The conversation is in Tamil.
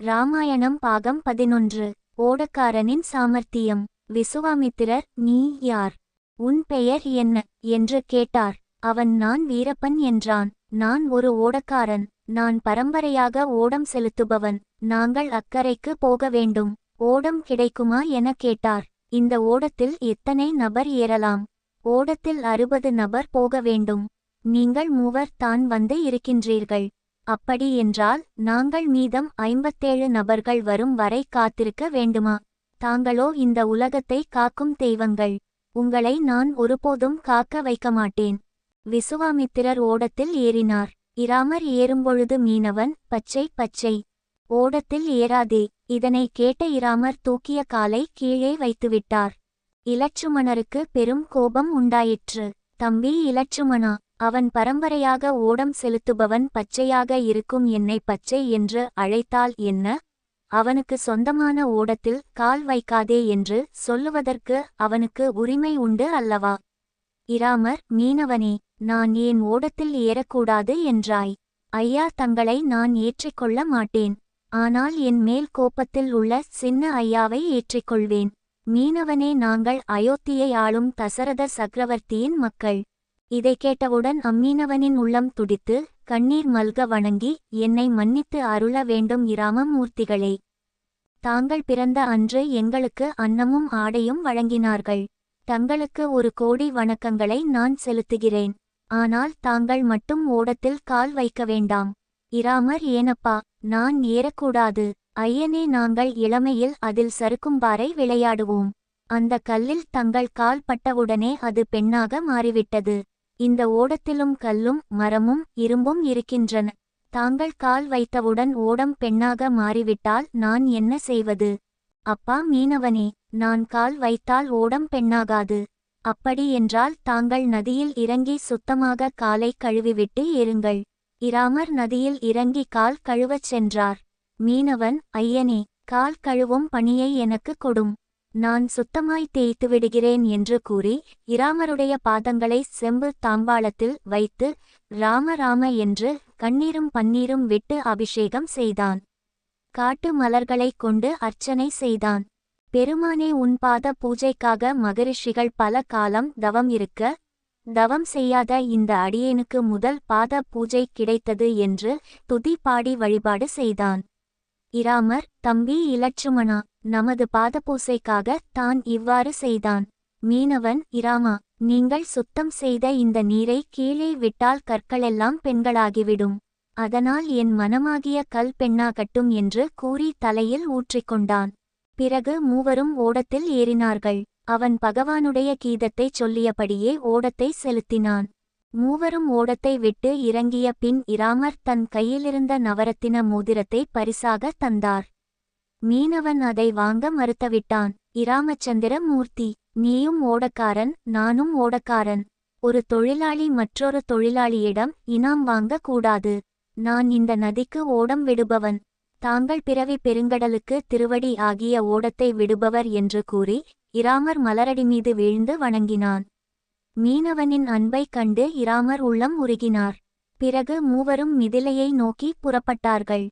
ராமாயணம் பாகம் பதினொன்று. ஓடக்காரனின் சாமர்த்தியம். விசுவாமித்திரர் நீ யார்? உன் பெயர் என்ன என்று கேட்டார். அவன் நான் வீரப்பன் என்றான். நான் ஒரு ஓடக்காரன். நான் பரம்பரையாக ஓடம் செலுத்துபவன். நாங்கள் அக்கறைக்கு போக வேண்டும். ஓடம் கிடைக்குமா என கேட்டார். இந்த ஓடத்தில் எத்தனை நபர் ஏறலாம்? ஓடத்தில் அறுபது நபர் போக வேண்டும். நீங்கள் மூவர் தான் வந்து இருக்கின்றீர்கள். அப்படி என்றால் நாங்கள் மீதம் ஐம்பத்தேழு நபர்கள் வரும் வரை காத்திருக்க வேண்டுமா? தாங்களோ இந்த உலகத்தை காக்கும் தெய்வங்கள். உங்களை நான் ஒருபோதும் காக்க வைக்க மாட்டேன் விசுவாமித்திரர் ஓடத்தில் ஏறினார். இராமர் ஏறும்பொழுது மீனவன் பச்சை பச்சை. ஓடத்தில் ஏறாதே. இதனை கேட்ட இராமர் தூக்கிய காலை கீழே வைத்துவிட்டார். இலட்சுமணருக்கு பெரும் கோபம் உண்டாயிற்று. தம்பி இலட்சுமணா அவன் பரம்பரையாக ஓடம் செலுத்துபவன் பச்சையாக இருக்கும் என்னை பச்சை என்று அழைத்தால் என்ன? அவனுக்கு சொந்தமான ஓடத்தில் கால் வைக்காதே என்று சொல்லுவதற்கு அவனுக்கு உரிமை உண்டு அல்லவா? இராமர் மீனவனே நான் ஏன் ஓடத்தில் ஏறக்கூடாது என்றாய். ஐயா தங்களை நான் ஏற்றிக்கொள்ள மாட்டேன். ஆனால் என் மேல் கோப்பத்தில் உள்ள சின்ன ஐயாவை ஏற்றிக்கொள்வேன். மீனவனே நாங்கள் அயோத்தியை ஆளும் தசரத சக்கரவர்த்தியின் மக்கள். இதை கேட்டவுடன் அம்மீனவனின் உள்ளம் துடித்து கண்ணீர் மல்க வணங்கி என்னை மன்னித்து அருள வேண்டும் இராமமூர்த்திகளே. தாங்கள் பிறந்த அன்று எங்களுக்கு அன்னமும் ஆடையும் வழங்கினார்கள். தங்களுக்கு ஒரு கோடி வணக்கங்களை நான் செலுத்துகிறேன். ஆனால் தாங்கள் மட்டும் ஓடத்தில் கால் வைக்க வேண்டாம். இராமர் ஏனப்பா நான் ஏறக்கூடாது. ஐயனே நாங்கள் இளமையில் அதில் சறுக்கும்பாறை விளையாடுவோம். அந்த கல்லில் தங்கள் கால் பட்டவுடனே அது பெண்ணாக மாறிவிட்டது. இந்த ஓடத்திலும் கல்லும் மரமும் இரும்பும் இருக்கின்றன. தாங்கள் கால் வைத்தவுடன் ஓடம் பெண்ணாக மாறிவிட்டால் நான் என்ன செய்வது? அப்பா மீனவனே நான் கால் வைத்தால் ஓடம் பெண்ணாகாது. அப்படி என்றால் தாங்கள் நதியில் இறங்கி சுத்தமாக காலை கழுவிவிட்டு ஏறுங்கள். இராமர் நதியில் இறங்கி கால் கழுவச் சென்றார். மீனவன் ஐயனே கால் கழுவும் பணியை எனக்கு கொடும். நான் சுத்தமாய் தேய்த்து விடுகிறேன் என்று கூறி இராமருடைய பாதங்களை செம்பு தாம்பாளத்தில் வைத்து ராம ராம என்று கண்ணீரும் பன்னீரும் விட்டு அபிஷேகம் செய்தான். காட்டு மலர்களைக் கொண்டு அர்ச்சனை செய்தான். பெருமானே உன் பாத பூஜைக்காக மகரிஷிகள் பல காலம் தவம் இருக்க தவம் செய்யாத இந்த அடியேனுக்கு முதல் பாத பூஜை கிடைத்தது என்று துதி பாடி வழிபாடு செய்தான். இராமர் தம்பி இலட்சுமணா நமது பாதபூசைக்காக தான் இவ்வாறு செய்தான். மீனவன் இராமா நீங்கள் சுத்தம் செய்த இந்த நீரை கீழே விட்டால் கற்களெல்லாம் பெண்களாகிவிடும். அதனால் என் மனமாகிய கல் பெண்ணாகட்டும் என்று கூறி தலையில் ஊற்றிக்கொண்டான். பிறகு மூவரும் ஓடத்தில் ஏறினார்கள். அவன் பகவானுடைய கீதத்தைச் சொல்லியபடியே ஓடத்தை செலுத்தினான். மூவரும் ஓடத்தை விட்டு இறங்கிய பின் இராமர் தன் கையிலிருந்த நவரத்தின மோதிரத்தை பரிசாக தந்தார். மீனவன் அதை வாங்க மறுத்தவிட்டான். இராமச்சந்திர மூர்த்தி நீயும் ஓடக்காரன் நானும் ஓடக்காரன். ஒரு தொழிலாளி மற்றொரு தொழிலாளியிடம் இனாம் வாங்க கூடாது. நான் இந்த நதிக்கு ஓடம் விடுபவன். தாங்கள் பிறவி பெருங்கடலுக்கு திருவடி ஆகிய ஓடத்தை விடுபவர் என்று கூறி இராமர் மலரடி மீது வீழ்ந்து வணங்கினான். மீனவனின் அன்பைக் கண்டு இராமர் உள்ளம் உருகினார். பிறகு மூவரும் மிதிலையை நோக்கி புறப்பட்டார்கள்.